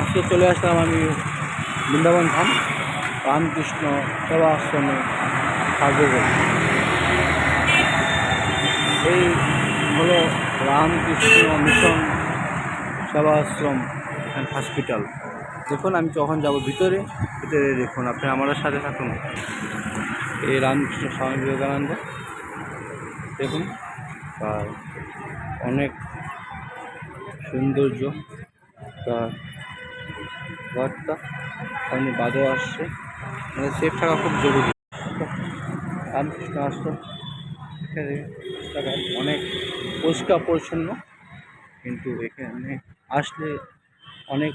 আজকে চলে আসলাম আমি বৃন্দাবন ধাম, রামকৃষ্ণ সেবা আশ্রমে করি এই হলো রামকৃষ্ণ মিশন সেবা আশ্রম অ্যান্ড হসপিটাল দেখুন, আমি যখন যাব ভিতরে ভিতরে দেখুন আপনি আমার সাথে থাকুন। এই রামকৃষ্ণ স্বামী বিবেকানন্দ। দেখুন অনেক সৌন্দর্য, তার ঘরটা, সামনে বাদও আসছে। মানে সেফ থাকা খুব জরুরি। রামকৃষ্ণ এখানে অনেক পরিষ্কার পরিচ্ছন্ন। কিন্তু এখানে আসলে অনেক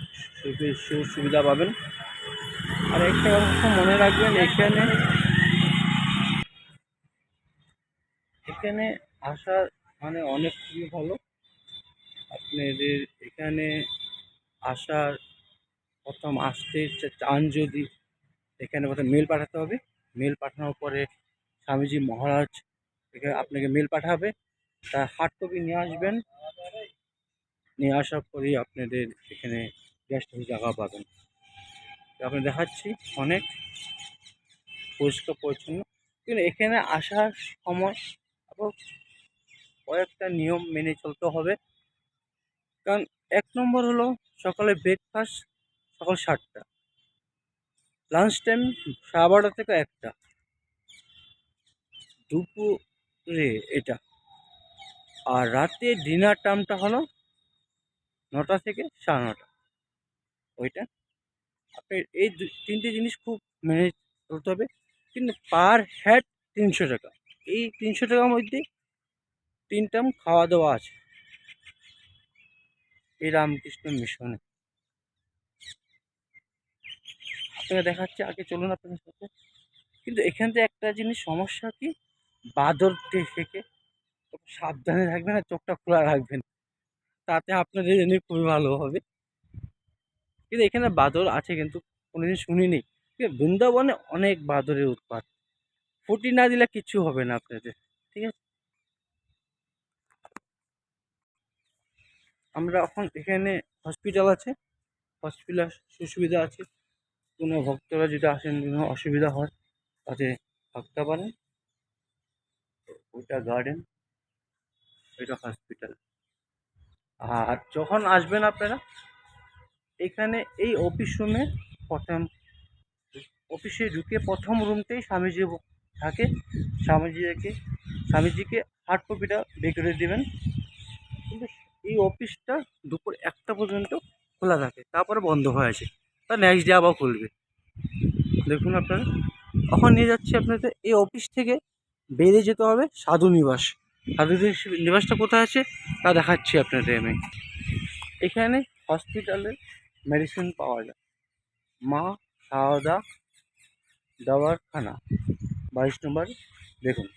সুবিধা পাবেন। আর একটা মনে রাখবেন, এখানে এখানে আসার মানে অনেক খুবই ভালো। আপনাদের এখানে আসার প্রথম আসতে চান যদি এখানে প্রথম মেল পাঠাতে হবে। মেল পাঠানোর পরে স্বামীজি মহারাজ এখানে আপনাকে মেল পাঠাবে। তার হার্ড কপি নিয়ে আসবেন। নিয়ে আসার পরেই আপনাদের এখানে গেস্ট হাউস জায়গা পাবেন। আপনি দেখাচ্ছি অনেক পরিষ্কার পরিচ্ছন্ন। কিন্তু এখানে আসার সময় আবার কয়েকটা নিয়ম মেনে চলতে হবে। কারণ এক নম্বর হলো সকালে ব্রেকফাস্ট সকাল সাতটা। লাঞ্চ টাইম সাড়ে বারোটা থেকে একটা। দুপুরে এটা। আর রাতে ডিনার টাইমটা হলো নটা থেকে সাড়ে নটা। ওইটা। আপনি এই তিনটে জিনিস খুব মেনে চলতে হবে। কিন্তু পার হেড তিনশো টাকা। এই তিনশো টাকার মধ্যে তিন টাইম খাওয়া দাওয়া আছে। এই রামকৃষ্ণ মিশনে। আপনাকে দেখাচ্ছে, আগে চলুন আপনাদের সাথে। কিন্তু এখান থেকে একটা জিনিস, সমস্যা কি? বাদর থেকে? সাবধানে থাকবেন আর চোখটা খোলা রাখবেন তাতে আপনাদের জন্য খুবই ভালো হবে। কিন্তু এখানে বাদর আছে কিন্তু, কোনোদিন শুনিনি। বৃন্দাবনে অনেক বাদরের উৎপাত। ফুটি না দিলে কিছু হবে না আপনাদের, ঠিক আছে? আমরা এখন এখানে হসপিটাল আছে। হসপিটাল সুবিধা আছে। কোনো ভক্তরা যদি আসেন, কোনো অসুবিধা হয়, তাতে থাকতে পারেন। ওইটা গার্ডেন এটা হসপিটাল আর যখন আসবেন আপনারা, এখানে এই অফিস রুমে প্রথম অফিসে ঢুকে প্রথম রুমতেই স্বামীজি থাকে। স্বামীজিকে স্বামীজিকে হার্ড কপিটা বের দেবেন। কিন্তু এই অফিসটা দুপুর একটা পর্যন্ত খোলা থাকে, তারপরে বন্ধ হয়ে আছে তার নেক্সট ডে আবার খুলবে। দেখুন আপনারা, এখন নিয়ে যাচ্ছি আপনাদের, এই অফিস থেকে বেরিয়ে যেতে হবে সাধু নিবাস। সাধু নিবাস- নিবাসটা কোথায় আছে? তা দেখাচ্ছি আপনাদের আমি। এখানে হসপিটালে মেডিসিন পাওয়া যায়। মা সাওদা দাওয়ারখানা বাইশ নম্বর, দেখুন।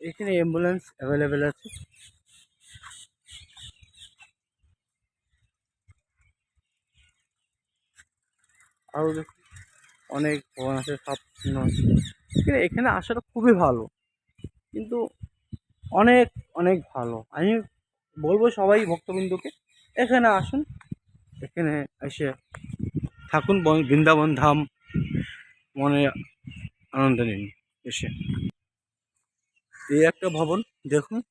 এখানে অ্যাম্বুলেন্স অ্যাভেলেবেল আছে। আরও অনেক ভবন আছে সব এখানে আসাটা খুবই ভালো। কিন্তু অনেক অনেক ভালো। আমি বলব সবাই ভক্তবৃন্দকে, এখানে আসুন, এখানে এসে থাকুন, বন- বৃন্দাবন ধাম মনে আনন্দ নিন, এসে। এই একটা ভবন, দেখুন।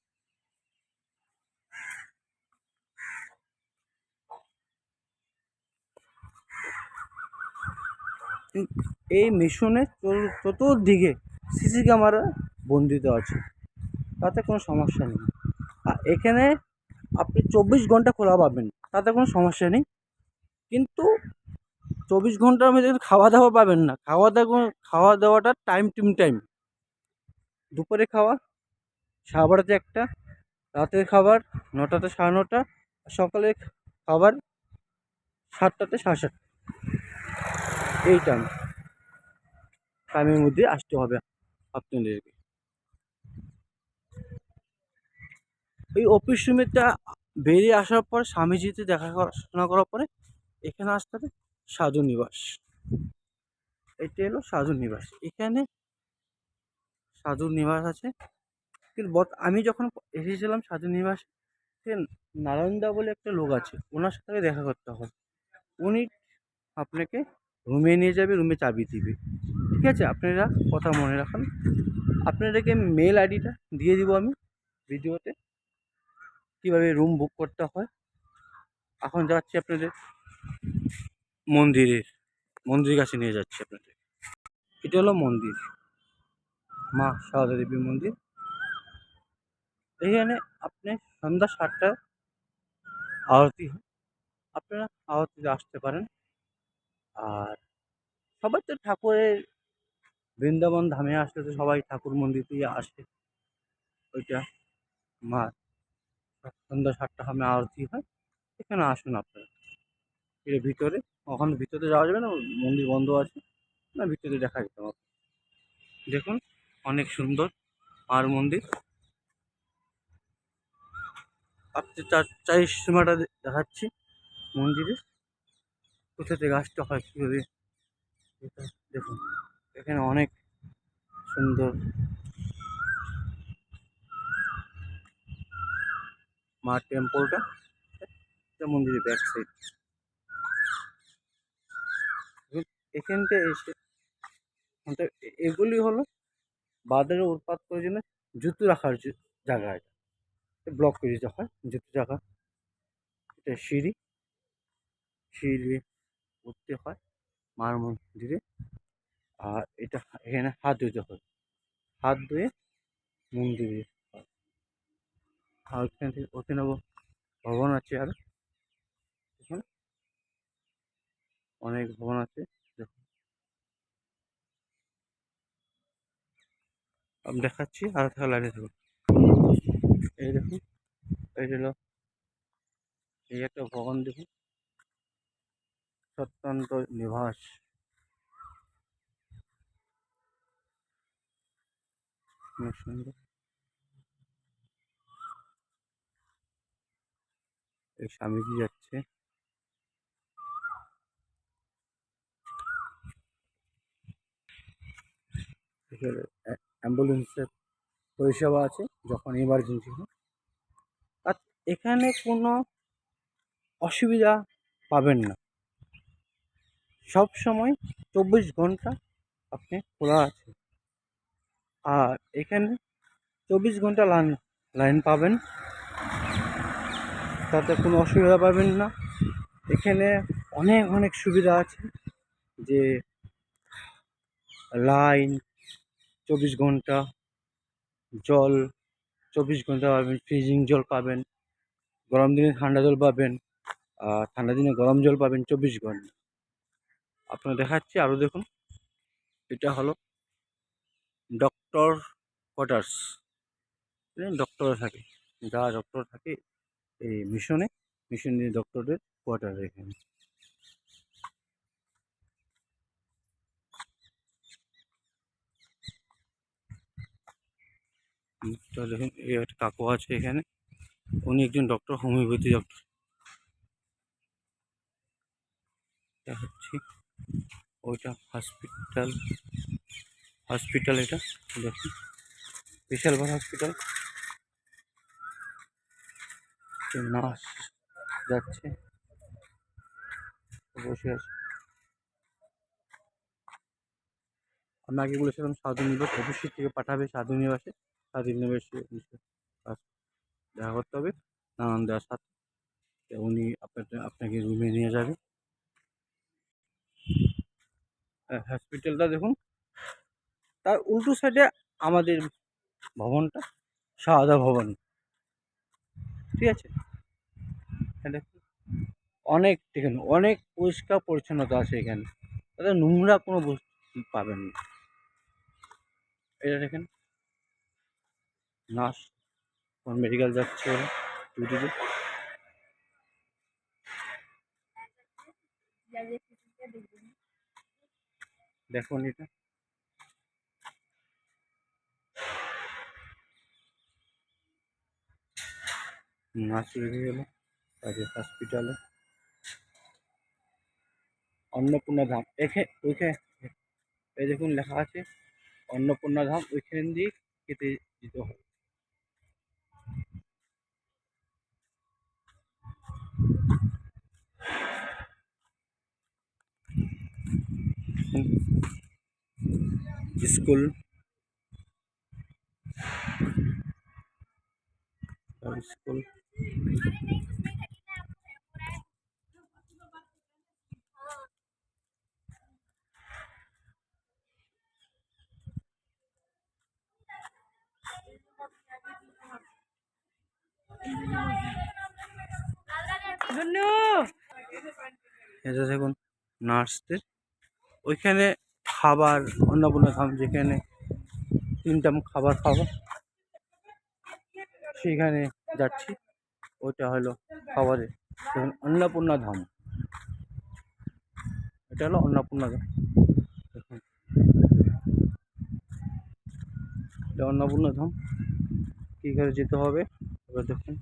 এই- এই মিশনে চতুর- চতুর্দিকে সিসি ক্যামেরা বন্দিত আছে। তাতে কোনো সমস্যা নেই। আর এখানে আপনি চব্বিশ ঘণ্টা খোলা পাবেন। তাতে কোনো সমস্যা নেই। কিন্তু চব্বিশ ঘণ্টার মধ্যে খাওয়া দাওয়া পাবেন না। খাওয়া দাওয়া খাওয়া দাওয়াটা টাইম টু টাইম দুপুরে খাওয়া সাড়ে একটা, রাতের খাবার, নটাতে সাড়ে নটা, আর সকালে খাবার সাতটাতে সাড়ে সাতটা। এই টাইম টাইমের মধ্যে আসতে হবে আপনাদেরকে। এই অফিস রুমেরটা বেরিয়ে আসার পর স্বামীজিতে দেখা শোনা করার পরে এখানে আসতে হবে সাধু নিবাস। এটা হলো সাধু নিবাস। এখানে সাধু নিবাস আছে। কিন্তু আমি যখন এসেছিলাম সাধু নিবাস নারায়ণদা বলে একটা লোক আছে, ওনার সাথে দেখা করতে হবে। উনি আপনাকে রুমে নিয়ে যাবে, রুমে চাবি দিবে। ঠিক আছে? আপনারা কথা মনে রাখুন। আপনাদেরকে মেল আইডিটা দিয়ে দিব আমি ভিডিওতে, কীভাবে রুম বুক করতে হয়। এখন যাচ্ছি আপনাদের মন্দিরের মন্দিরের কাছে নিয়ে যাচ্ছি আপনাদের। এটা হলো মন্দির। মা সারদা দেবীর মন্দির। এখানে আপনি সন্ধ্যা সাতটায় আরতি হয়। আপনারা আরতিতে আসতে পারেন। আর সবাই তো ঠাকুরের বৃন্দাবন ধামে আসলে তো সবাই ঠাকুর মন্দিরেই আসে। ওইটা মা সন্ধ্যা সাতটা হামে আরতি হয়। এখানে আসুন আপনারা। এর ভিতরে, ওখানে ভিতরে যাওয়া যাবে না, মন্দির বন্ধ আছে। না, ভিতরে দেখা যেতে হবে দেখুন, অনেক সুন্দর মার মন্দির। আপনি চার চারি সীমাটা দেখাচ্ছি মন্দিরের। কোথা থেকে আসতে হয় কীভাবে? দেখুন, এখানে অনেক সুন্দর মার টেম্পলটা মন্দিরের ব্যাক সাইড এখানটা এসে এগুলি হলো বাজারে উৎপাত করার জন্য জুতো রাখার জায়গা এটা। ব্লক করে দিতে হয়, জুতো জায়গা এটা সিঁড়ি সিঁড়ি উঠতে হয় মার মন্দিরে। আর এটা এখানে হাত ধুতে হয়। হাত ধুয়ে মন্দিরে। আর ওখান থেকে, ওখানে ভবন আছে আর। অনেক ভবন আছে দেখুন আমি দেখাচ্ছি, আর থাকা লাগিয়ে থাকুন এই দেখুন এই হলো এই একটা ভবন দেখুন অনেক সুন্দর। এই স্বামীজি যাচ্ছে। অ্যাম্বুলেন্সের পরিষেবা আছে, যখন ইমার্জেন্সি হয়। আর এখানে কোনো অসুবিধা পাবেন না। সব সময় চব্বিশ ঘণ্টা আপনি খোলা আছে। আর এখানে চব্বিশ ঘণ্টা লাইন লাইন পাবেন। তাতে কোনো অসুবিধা পাবেন না। এখানে অনেক অনেক সুবিধা আছে যে লাইন, চব্বিশ ঘণ্টা, জল, চব্বিশ ঘণ্টা পাবেন ফ্রিজিং জল পাবেন। গরম দিনে ঠান্ডা জল পাবেন। আর ঠান্ডা দিনে গরম জল পাবেন চব্বিশ ঘণ্টা। আপনার দেখাচ্ছি আরও দেখুন। এটা হলো ডক্টর কোয়ার্টার্স ডক্টর থাকে, যা ডক্টর থাকে এই মিশনে মিশনে ডক্টরের কোয়ার্টার এখানে। দেখুন এই একটা কাকু আছে এখানে, উনি একজন ডক্টর, হোমিওপ্যাথি ডক্টর। দেখাচ্ছি। ওইটা হসপিটাল হসপিটাল এটা দেখুন বিশাল বড় হসপিটাল নার্স যাচ্ছে। বসে আছে। আমি আগে বলেছিলাম সাধু নিবাস অফিসের থেকে পাঠাবে সাধু নিবাসে। সাধু নিবাসে দেখা করতে হবে। নানান দেওয়ার সাথে উনি আপনাকে আপনাকে রুমে নিয়ে যাবে হ্যাঁ, হসপিটালটা দেখুন। তার উল্টো সাইডে আমাদের ভবনটা সাদা ভবন। ঠিক আছে? এটা দেখুন, অনেক দেখুন অনেক পরিষ্কার পরিচ্ছন্নতা আছে এখানে। তাদের নোংরা কোনো বস্তু পাবেন না। এটা দেখেন। নার্স মেডিকেল যাচ্ছে। ওরা দেখুন এটা নার্স বেরিয়ে গেল তাদের হসপিটালে অন্নপূর্ণা ধাম, এখে ওইখানে এই দেখুন লেখা আছে, অন্নপূর্ণা ধাম, ওইখান দিয়ে খেতে দিতে হয়। স্কুল। স্কুল। এটা দেখুন নার্সদের ওইখানে খাবার অন্নপূর্ণা ধাম যেখানে তিনটা খাবার খাব, সেইখানে যাচ্ছি। ওটা হলো খাবারের দেখুন অন্নপূর্ণা ধাম। এটা হলো অন্নপূর্ণা ধাম। দেখুন। এটা অন্নপূর্ণা ধাম। কী করে যেতে হবে? এবার দেখুন।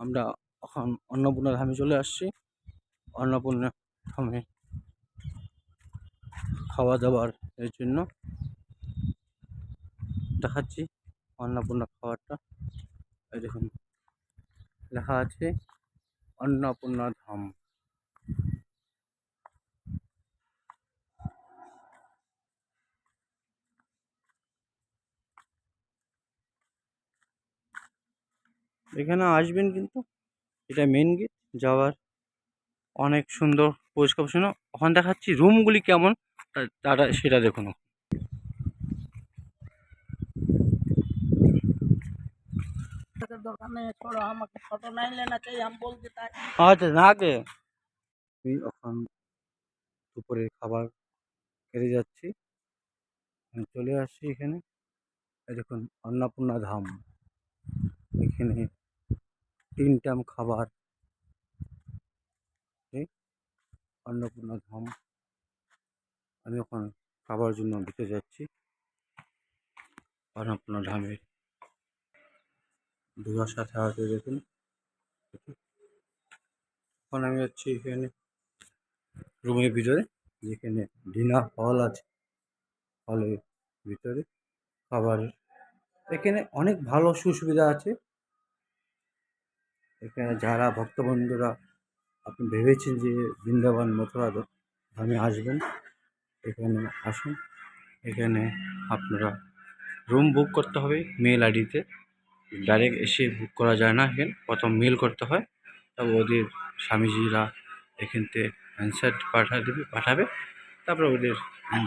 আমরা এখন অন্নপূর্ণা ধামে চলে আসছি। অন্নপূর্ণা ধামে খাওয়া দাওয়ার এর জন্য দেখাচ্ছি অন্নপূর্ণা খাবারটা এই দেখুন, লেখা আছে অন্নপূর্ণা ধাম এখানে আসবেন কিন্তু এটা মেন গেট যাওয়ার অনেক সুন্দর পরিষ্কার পরিচ্ছন্ন। ওখানে দেখাচ্ছি রুমগুলি কেমন তারা সেটা দেখুন। না কে আচ্ছা, দুপুরের খাবার খেতে যাচ্ছি। চলে আসছি এখানে। দেখুন অন্নপূর্ণা ধাম। এখানে তিন টাইম খাবার। অন্নপূর্ণা ধাম আমি এখন খাবার জন্য দিতে যাচ্ছি। অন্নপূর্ণা ধামের ঢোকার সাথে সাথে দেখুন। এখন আমি যাচ্ছি এখানে রুমের ভিতরে। যেখানে ডিনার হল আছে। হলের ভিতরে খাবারের এখানে অনেক ভালো সুবিধা আছে। এখানে যারা ভক্তবন্ধুরা, আপনি ভেবেছেন যে বৃন্দাবন মথুরা ধামে আসবেন, এখানে আসুন। এখানে আপনারা রুম বুক করতে হবে মেল আইডিতে ডাইরেক্ট এসে বুক করা যায় না এখানে। প্রথম মেল করতে হয়, তবে ওদের স্বামীজিরা এখান থেকে অ্যান্সার পাঠা দেবে, পাঠাবে। তারপরে ওদের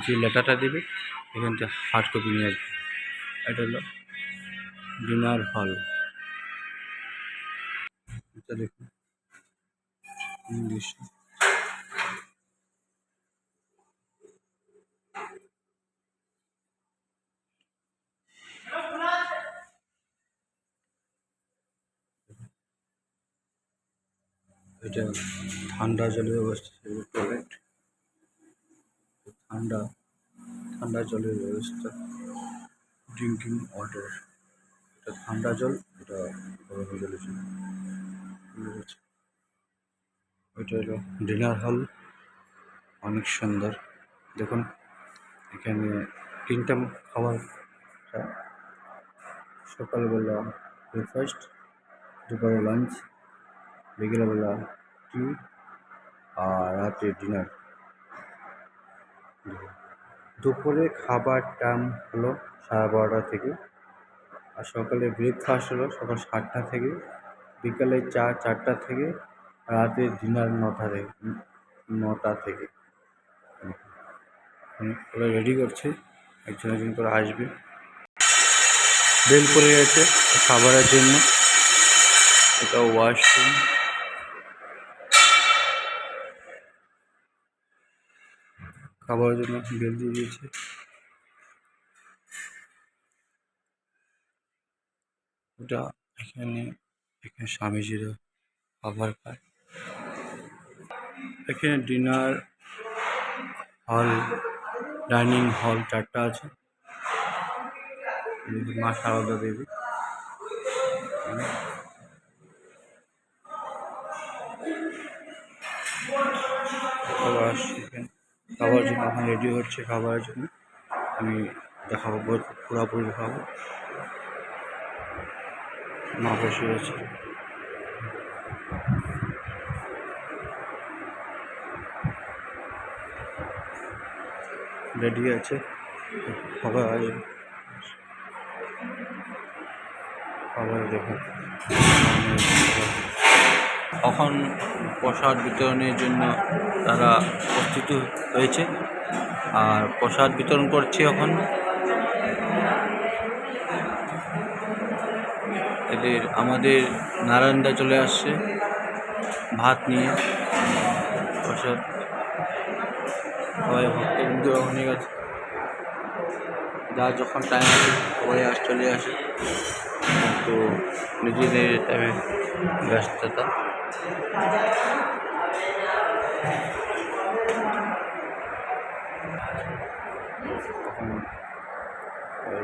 যে লেটারটা দেবে, এখান থেকে হার্ড কপি নিয়ে আসবে। এটা হলো ডিনার হল এটা দেখুন। ইংলিশ এটা ঠান্ডা জলের ব্যবস্থা টয়লেট ঠান্ডা ঠান্ডা জলের ব্যবস্থা। ড্রিঙ্কিং ওয়াটার এটা ঠান্ডা জল, এটা গরম জলের জন্য। এটা হলো ডিনার হল। অনেক সুন্দর। দেখুন, এখানে তিনটা খাবার। সকালবেলা ব্রেকফাস্ট দুপুরে লাঞ্চ বিকেলবেলা টি আর রাতে ডিনার দুপুরে খাবার টাইম হলো সাড়ে বারোটা থেকে আর সকালে ব্রেকফাস্ট হলো সকাল সাতটা থেকে। বিকালে চা, চারটা থেকে রাতে ডিনার নটা থেকে নটা থেকে। ওরা রেডি করছে। একজন একজন করে আসবে। বেল পড়ে গেছে, খাবারের জন্য। এটা ওয়াশরুম খাবারের জন্য বেল দিয়ে দিয়েছে। ওটা এখানে এখানে স্বামীজিরা খাবার খায় এখানে ডিনার হল, ডাইনিং হল চারটা আছে। মা সারদা দেবী। খাবার আসছে খাবার জন্য এখন রেডি হচ্ছে খাবারের জন্য। আমি দেখাবো পুরো- পুরোপুরি দেখাবো। মা বসে আছে রেডি আছে। আসবে খাবার দেখুন এখন প্রসাদ বিতরণের জন্য তারা প্রস্তুত হয়েছে। আর প্রসাদ বিতরণ করছে এখন। এদের আমাদের নারায়ণদা চলে আসছে। ভাত নিয়ে। প্রসাদ। সবাই ভক্তবৃন্দ অনেক আছে। যা যখন টাইম আছে সবাই আস, চলে আসে। তো নিজেদের টাইমে ব্যস্ততা।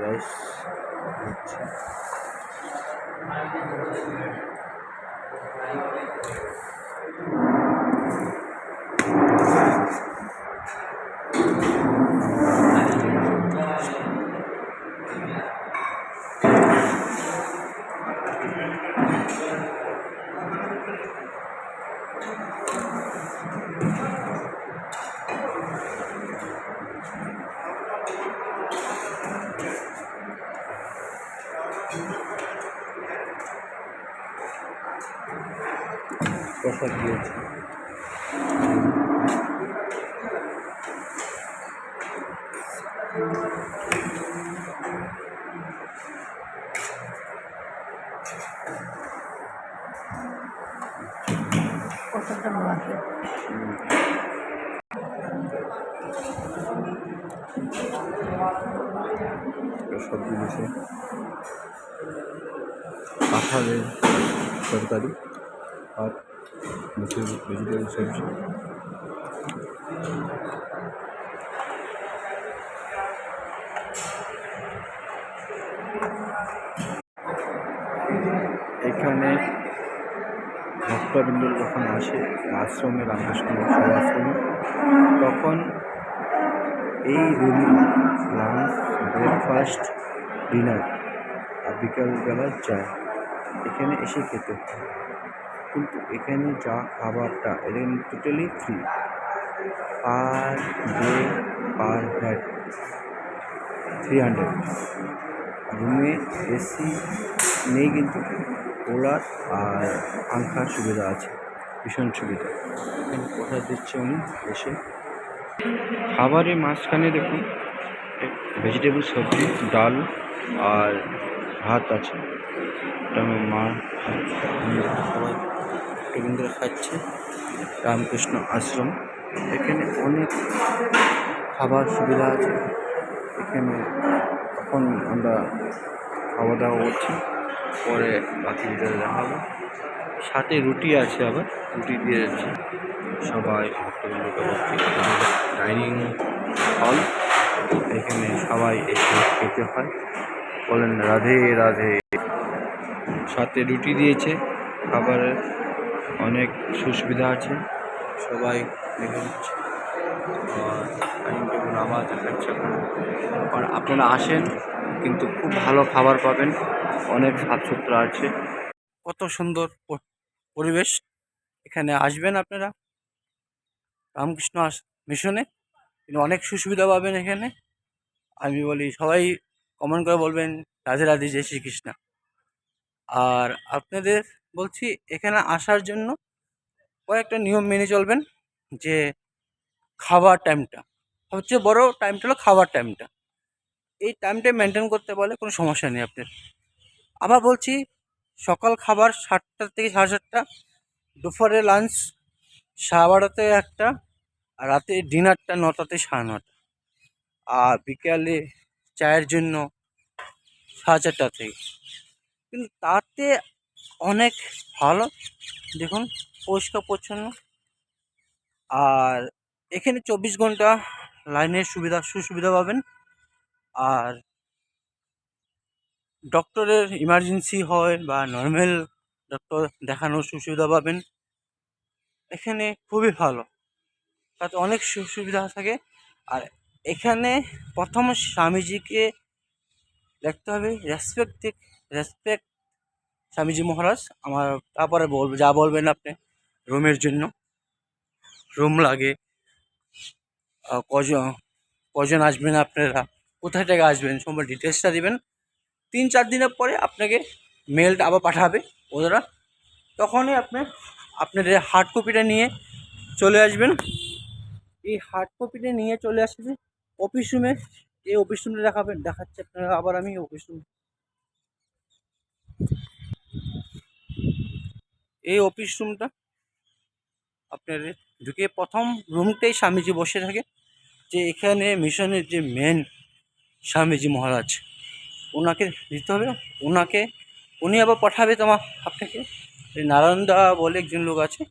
রাইস কাঁঠালের তরকারি আর মুসুর ভেজিটেবল সবজি এখানে ভক্তবৃন্দ যখন আসে, আশ্রমে রামকৃষ্ণ আশ্রমে তখন এই রুমে লাঞ্চ ব্রেকফাস্ট ডিনার আর বিকালবেলার চা এখানে এসে খেতে কিন্তু এখানে যা খাবারটা, এটা totally free per day per head three hundred রুমে এসি নেই কিন্তু কুলার আর পাংখার সুবিধা আছে, ভীষণ সুবিধা। এখানে কোথায় দিচ্ছে উনি এসে। খাবারের মাঝখানে দেখুন ভেজিটেবল সবজি, ডাল আর ভাত আছে, এটা মা সবাই রবীন্দ্র খাচ্ছে, রামকৃষ্ণ আশ্রম। এখানে অনেক খাবার সুবিধা আছে। এখানে এখন আমরা খাওয়া দাওয়া করছি, পরে বাকি ভিতরে দেখাবো। সাথে রুটি আছে আবার, রুটি দিয়ে যাচ্ছে। সবাই ডাইনিং হল, এখানে সবাই এসে খেতে হয়। বলেন, রাধে রাধে। সাথে রুটি দিয়েছে খাবারের অনেক সুবিধা আছে। সবাই দেখে নিচ্ছে। আবার আর আপনারা আসেন, কিন্তু খুব ভালো খাবার পাবেন। অনেক সাফসুতরা আছে। কত সুন্দর পরিবেশ। এখানে আসবেন আপনারা। রামকৃষ্ণ মিশনে। কিন্তু অনেক সুবিধা পাবেন এখানে। আমি বলি, সবাই কমেন্ট করে বলবেন, রাধে রাধে, জয় শ্রীকৃষ্ণ। আর আপনাদের বলছি, এখানে আসার জন্য কয়েকটা নিয়ম মেনে চলবেন, যে খাবার টাইমটা সবচেয়ে বড় টাইমটা হলো খাবার টাইমটা এই টাইমটা মেনটেন করতে পারলে কোনো সমস্যা নেই আপনার। আবার বলছি, সকাল খাবার সাতটা থেকে সাড়ে সাতটা, দুপুরে লাঞ্চ সাড়ে বারোতে একটা, আর রাতে ডিনারটা নটাতে সাড়ে নটা। আর বিকালে চায়ের জন্য সাড়ে চারটা থেকে। কিন্তু তাতে অনেক ভালো, দেখুন, পরিষ্কার পরিচ্ছন্ন। আর এখানে চব্বিশ ঘণ্টা লাইনের সুবিধা, সুসুবিধা পাবেন। আর ডক্টরের ইমার্জেন্সি হয় বা নর্মাল ডক্টর দেখানোর সুবিধা পাবেন। এখানে খুবই ভালো। তাতে অনেক সুবিধা থাকে। আর এখানে প্রথম স্বামীজিকে দেখতে হবে রেসপেক্ট রেসপেক্ট স্বামীজি মহারাজ, আমার তারপরে বলবে, যা বলবেন আপনি, রুমের জন্য। রুম লাগে। কজন কজন আসবেন আপনারা? কোথায় থেকে আসবেন? সম্পূর্ণ ডিটেলসটা দিবেন। তিন চার দিনের পরে আপনাকে মেলটা আবার পাঠাবে ওরা তখনই আপনি আপনাদের হার্ড কপিটা নিয়ে চলে আসবেন। এই হার্ড কপিটা নিয়ে চলে আসবে অফিস রুমে এই অফিস রুমটা দেখাবেন, দেখাচ্ছে আপনারা, আবার আমি অফিস রুম এই অফিস রুমটা আপনার ঢুকে প্রথম রুমটাই স্বামীজি বসে থাকে। যে এখানে মিশনের যে মেন স্বামীজি মহারাজ, ওনাকে দিতে হবে। ওনাকে, উনি আবার পাঠাবে তোমার আপনাকে। নারায়ণদা বলে একজন লোক আছে,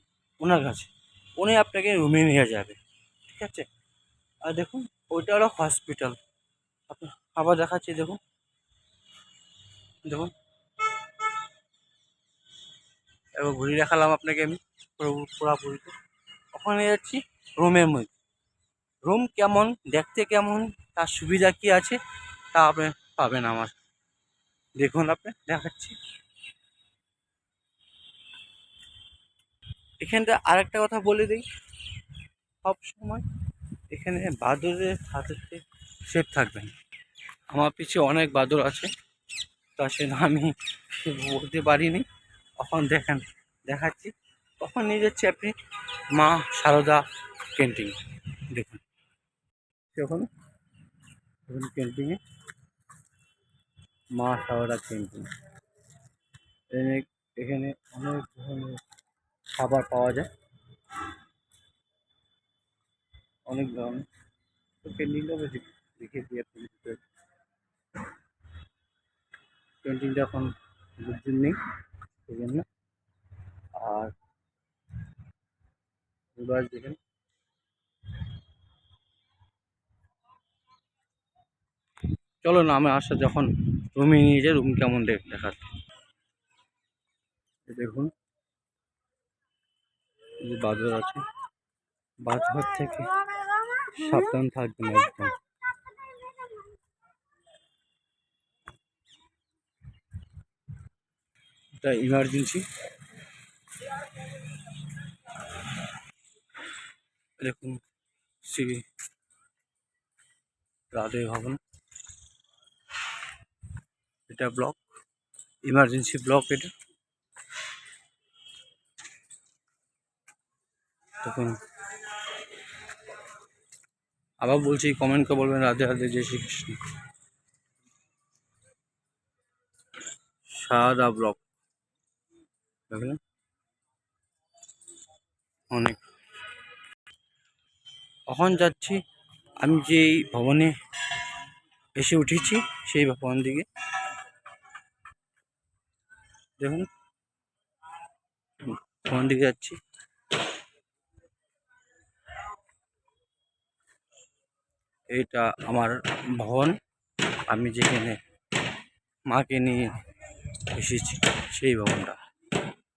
ওনার কাছে। উনি আপনাকে রুমে নিয়ে যাবে, ঠিক আছে? আর দেখুন ওইটা হলো হসপিটাল আবার দেখাচ্ছি, দেখুন। দেখুন। এবার ঘুরিয়ে দেখালাম আপনাকে আমি পুরো পুরাপুরিতে ওখানে যাচ্ছি রুমের মধ্যে। রুম কেমন, দেখতে কেমন, তার সুবিধা কি আছে, তা আপনি পাবেন আমার। দেখুন আপনি, দেখাচ্ছি। এখানটা আরেকটা কথা বলে দিই। সব সময় এখানে বাদরের হাতে সেফ থাকবেন আমার পিছিয়ে অনেক বাদর আছে, তা সেটা আমি বলতে পারিনি। এখন দেখেন, দেখাচ্ছি। তখন নিয়ে যাচ্ছি আপনি মা সারদা ক্যান্টিন দেখুন। দেখুন। দেখুন মা সারদা এখানে এখানে অনেক ধরনের খাবার পাওয়া যায়। অনেক ক্যান্টিনটা বেশি দেখিয়ে দিই আপনি ক্যান্টিনটা এখন লোকজন নেই, সেই জন্য। আর এবার দেখেন। চলো না, আমি আসা যখন রুমে নিয়ে যাই, রুম কেমন দেখ দেখাচ্ছে দেখুন। বাজার আছে। বাজার থেকে সাবধান থাকবেন একদম। এটা ইমার্জেন্সি দেখুন শ্রী রাধে ভবন। এটা ব্লক ইমার্জেন্সি ব্লক এটা। দেখুন আবার বলছি কমেন্ট করে বলবেন, রাধে রাধে, জয় শ্রীকৃষ্ণ সাদা ব্লক অনেক। এখন যাচ্ছি, আমি যেই ভবনে এসে উঠেছি, সেই ভবন দিকে। দেখুন। ভবন দিকে যাচ্ছি। এইটা আমার ভবন। আমি যেখানে মাকে নিয়ে এসেছি, সেই ভবনটা।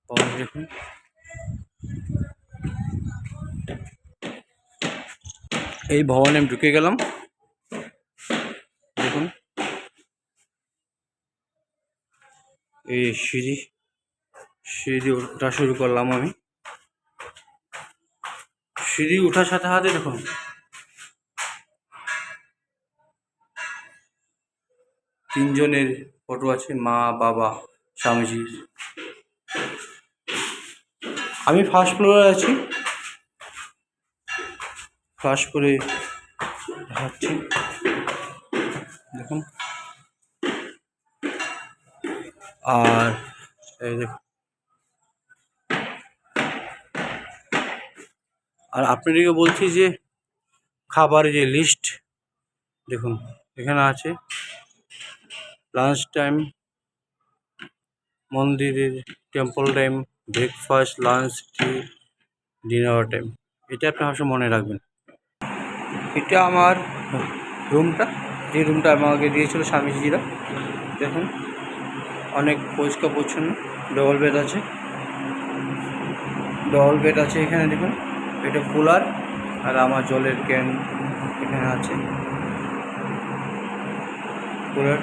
ভবন দেখুন। এই ভবনে আমি ঢুকে গেলাম। দেখুন। এই সিঁড়ি সিঁড়ি ওঠা শুরু করলাম আমি। সিঁড়ি ওঠার সাথে সাথে দেখুন। তিনজনের ফটো আছে, মা, বাবা, স্বামীজি। আমি ফার্স্ট ফ্লোরে আছি। ফার্স্ট ফ্লোরে দেখাচ্ছি। দেখুন। আর দেখুন। আর আপনাদেরকে বলছি যে খাবারের যে লিস্ট দেখুন, এখানে আছে। লাঞ্চ টাইম, মন্দিরের temple time, breakfast, lunch, tea, dinner time. এটা আপনি অবশ্যই মনে রাখবেন। এটা আমার রুমটা। যে রুমটা আমাকে দিয়েছিল স্বামীজিরা। দেখুন, অনেক পরিষ্কার, পরিচ্ছন্ন। ডবল বেড আছে। ডবল বেড আছে এখানে, দেখুন। এটা কুলার আর আমার জলের ক্যান এখানে আছে। পুরো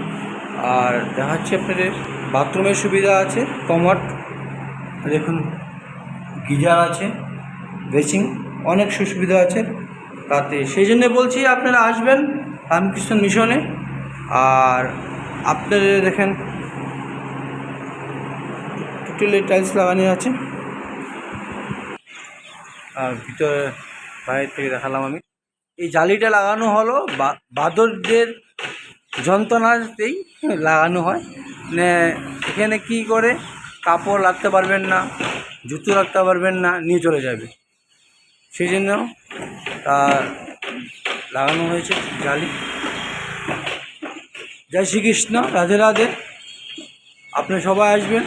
আর দেখাচ্ছি আপনাদের, বাথরুমের সুবিধা আছে, কমট, দেখুন, গিজার আছে বেসিং অনেক সুবিধা আছে তাতে সেই জন্য বলছি আপনারা আসবেন রামকৃষ্ণ মিশনে। আর আপনাদের দেখেন, টোটালি টাইলস লাগানো আছে। আর ভিতরে বাইরে থেকে দেখালাম আমি। এই জালিটা লাগানো হলো বাদরদের যন্ত্রণাতেই লাগানো হয়। মানে এখানে কি করে? কাপড় রাখতে পারবেন না, জুতো রাখতে পারবেন না, নিয়ে চলে যাবে। সেই জন্য তা লাগানো হয়েছে জালি। জয় শ্রীকৃষ্ণ, রাধে রাধে। আপনি সবাই আসবেন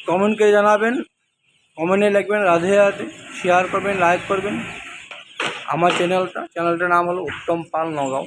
কমেন্ট করে জানাবেন কমেন্টে লিখবেন, রাধে রাধে শেয়ার করবেন লাইক করবেন। আমার চ্যানেলটা চ্যানেলটার নাম হলো উত্তম পাল নগাঁও।